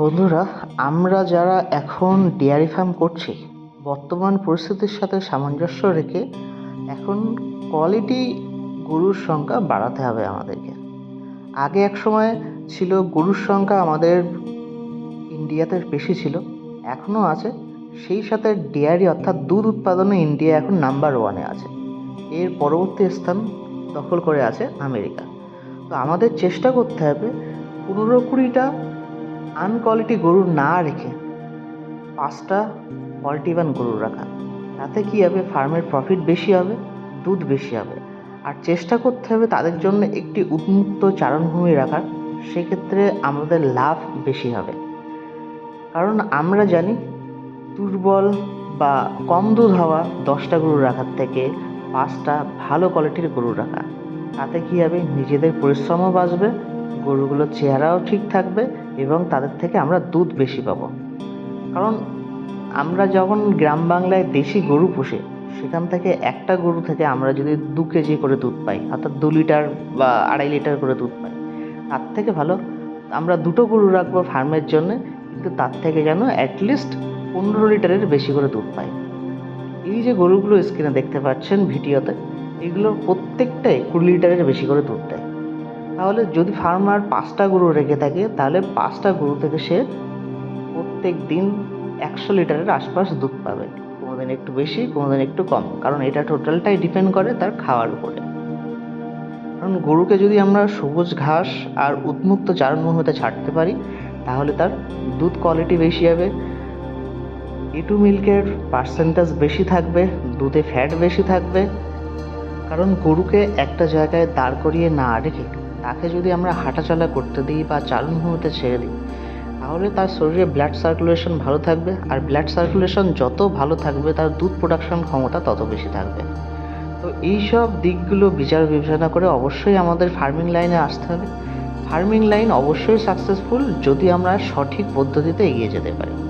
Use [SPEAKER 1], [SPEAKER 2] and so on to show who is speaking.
[SPEAKER 1] বন্ধুরা, আমরা যারা এখন ডেয়ারি ফার্ম করছি, বর্তমান পরিস্থিতির সাথে সামঞ্জস্য রেখে এখন কোয়ালিটি গরুর সংখ্যা বাড়াতে হবে আমাদেরকে। আগে এক সময় ছিল গরুর সংখ্যা আমাদের ইন্ডিয়াতে বেশি ছিল এখনও আছে। সেই সাথে ডেয়ারি অর্থাৎ দুধ উৎপাদনে ইন্ডিয়া এখন নাম্বার ওয়ানে আছে। এর পরবর্তী স্থান দখল করে আছে আমেরিকা। তো আমাদের চেষ্টা করতে হবে পনেরো কুড়িটা আনকোয়ালিটি গরু না রেখে পাঁচটা কোয়ালিটিবান গরু রাখা। তাতে কী হবে? ফার্মের প্রফিট বেশি হবে, দুধ বেশি হবে। আর চেষ্টা করতে হবে তাদের জন্য একটি উন্মুক্ত চারণভূমি রাখার। সেক্ষেত্রে আমাদের লাভ বেশি হবে। কারণ আমরা জানি, দুর্বল বা কম দুধ হওয়া দশটা গরু রাখার থেকে পাঁচটা ভালো কোয়ালিটির গরু রাখা। তাতে কী হবে? নিজেদের পরিশ্রমও বাঁচবে, গরুগুলোর চেহারাও ঠিক থাকবে এবং তাদের থেকে আমরা দুধ বেশি পাবো। কারণ আমরা যখন গ্রাম বাংলায় দেশি গরু পুষি, সেখান থেকে একটা গরু থেকে আমরা যদি দু কেজি করে দুধ পাই, অর্থাৎ দু লিটার বা আড়াই লিটার করে দুধ পাই, তার থেকে ভালো আমরা দুটো গরু রাখব ফার্মের জন্য, কিন্তু তার থেকে যেন অ্যাটলিস্ট পনেরো লিটারের বেশি করে দুধ পাই। এই যে গরুগুলো স্ক্রিনে দেখতে পাচ্ছেন ভিডিওতে এগুলোর প্রত্যেকটাই কুড়ি লিটারের বেশি করে দুধ দেয়। তাহলে যদি ফার্মার পাঁচটা গরু রেখে থাকে, তাহলে পাঁচটা গরু থেকে সে প্রত্যেক দিন একশো লিটারের আশপাশ দুধ পাবে। কোনোদিন একটু বেশি, কোনোদিন একটু কম, কারণ এটা টোটালটাই ডিপেন্ড করে তার খাওয়ার উপরে। কারণ গরুকে যদি আমরা সবুজ ঘাস আর উন্মুক্ত চারণভূমিতে ছাড়তে পারি, তাহলে তার দুধ কোয়ালিটি বেশি হবে টু মিল্কের পার্সেন্টেজ বেশি থাকবে, দুধে ফ্যাট বেশি থাকবে। কারণ গরুকে একটা জায়গায় দাঁড় করিয়ে না রেখে তাকে যদি আমরা হাঁটাচলা করতে দিই বা চারণভূমিতে ছেড়ে দিই, তাহলে তার শরীরে ব্লাড সার্কুলেশন ভালো থাকবে। আর ব্লাড সার্কুলেশন যত ভালো থাকবে, তার দুধ প্রোডাকশন ক্ষমতা তত বেশি থাকবে। তো এই সব দিকগুলো বিচার বিবেচনা করে অবশ্যই আমাদের ফার্মিং লাইনে আসতে হবে। ফার্মিং লাইন অবশ্যই সাকসেসফুল যদি আমরা সঠিক পদ্ধতিতে এগিয়ে যেতে পারি।